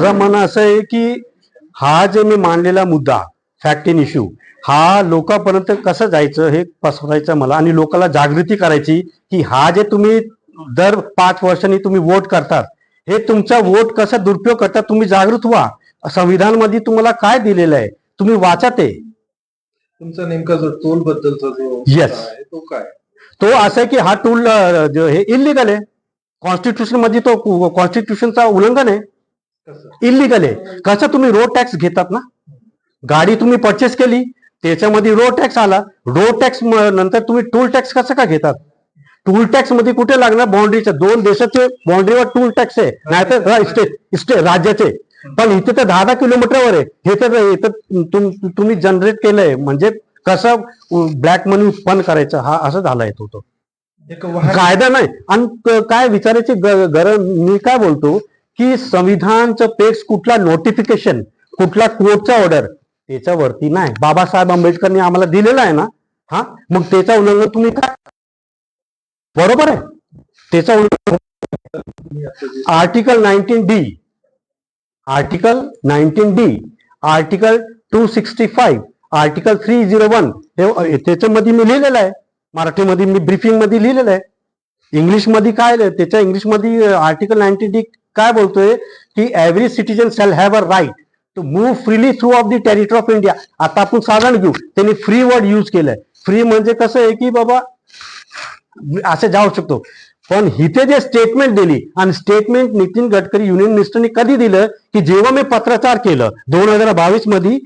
माझं म्हणणं असं आहे की हा जे मी मांडलेला मुद्दा फॅक्ट इन इश्यू हा लोकांपर्यंत कसं जायचं हे पसरायचं मला आणि लोकांना जागृती करायची की हा जे तुम्ही दर पाच वर्षांनी तुम्ही वोट करतात हे तुमचा वोट कसा दुरुपयोग करतात तुम्ही जागृत व्हा. संविधानमध्ये तुम्हाला काय दिलेलं आहे? तुम्ही वाचा ते. तुमचा नेमका जो टोल बद्दलचा जो Yes. आहे तो काय? तो असं आहे की हा टूल जो हे इलिगल आहे. कॉन्स्टिट्यूशनमध्ये तो कॉन्स्टिट्यूशनचा उल्लंघन आहे. इलिगल आहे. कसं तुम्ही रोड टॅक्स घेतात ना? गाडी तुम्ही परचेस केली त्याच्यामध्ये रोड टॅक्स आला. रोड टॅक्स नंतर तुम्ही टोल टॅक्स कसं का घेतात? टोल टॅक्समध्ये कुठे लागणार? बाउंड्रीच्या दोन देशाचे बाउंड्रीवर टोल टॅक्स आहे. नाहीतर स्टेट स्टेट राज्याचे. पण इथे तर दहा दहा किलोमीटरवर आहे. हे तर इथं तुम- तुम्ही जनरेट केलंय. म्हणजे कसं ब्लॅक मनी उत्पन्न करायचं? हा असं झाला येतो तो कायदा नाही. आणि काय विचारायची गरज? मी काय बोलतो? की संविधानचं पेक्स कुठला नोटिफिकेशन कुठला कोर्टचा ऑर्डर त्याच्यावरती नाही. बाबासाहेब आंबेडकरने आम्हाला दिलेला आहे ना? हा? मग त्याचा उल्लंघन तुम्ही काय बरोबर आहे? त्याचा उल्लंघन article nineteen D article nineteen D article two sixty five article three zero one हे त्याच्यामध्ये मी लिहिलेलं आहे. मराठीमध्ये मी ब्रीफिंगमध्ये लिहिलेलं आहे. इंग्लिशमध्ये काय त्याच्या इंग्लिशमध्ये आर्टिकल नाईन्टीन डी काय बोलतोय की every citizen shall have a right to move freely through of the territory of India आता आपण साधारण घेऊ. त्यांनी फ्री वर्ड यूज केलंय. फ्री म्हणजे कसं आहे की बाबा असे जाऊ शकतो. पण इथे जे स्टेटमेंट दिली आणि स्टेटमेंट नितीन गडकरी युनियन मिनिस्टरने कधी दिलं की जेव्हा मी पत्रचार केलं दोन हजार बावीसमध्ये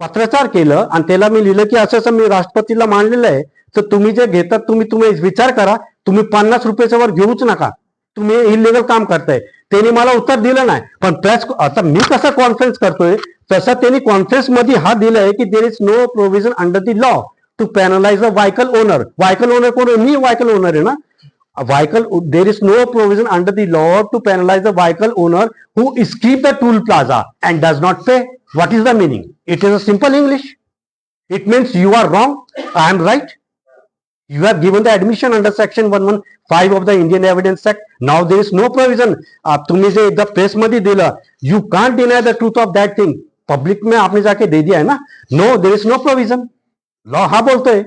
पत्रचार केलं आणि त्याला मी लिहिलं की असं असं मी राष्ट्रपतीला मांडलेलं आहे तर तुम्ही जे घेतात तुम्ही तुम्ही विचार करा. तुम्ही पन्नास रुपयाच्या वर घेऊच नका. तुम्ही इलिगल काम करताय. त्यांनी मला उत्तर दिलं नाही. पण प्रेस आता मी कसा कॉन्फरन्स करतोय? तसं त्यांनी कॉन्फरन्समध्ये हा दिलाय की there is no provision under the law to penalise a vehicle owner vehicle owner कोण मी वायकल ओनर आहे ना. Vehicle there is no provision under the law to penalise a vehicle owner who skip the toll plaza and does not pay what is the meaning it is a simple English it means you are wrong I am right you have given the admission under section 115 of the indian evidence act now there is no provision आप तुम्ही जे एकदा press मध्ये दिलं you can't deny the truth of that thing public में आपने जाके दे दिया है ना no there is no provision law हा बोलतोय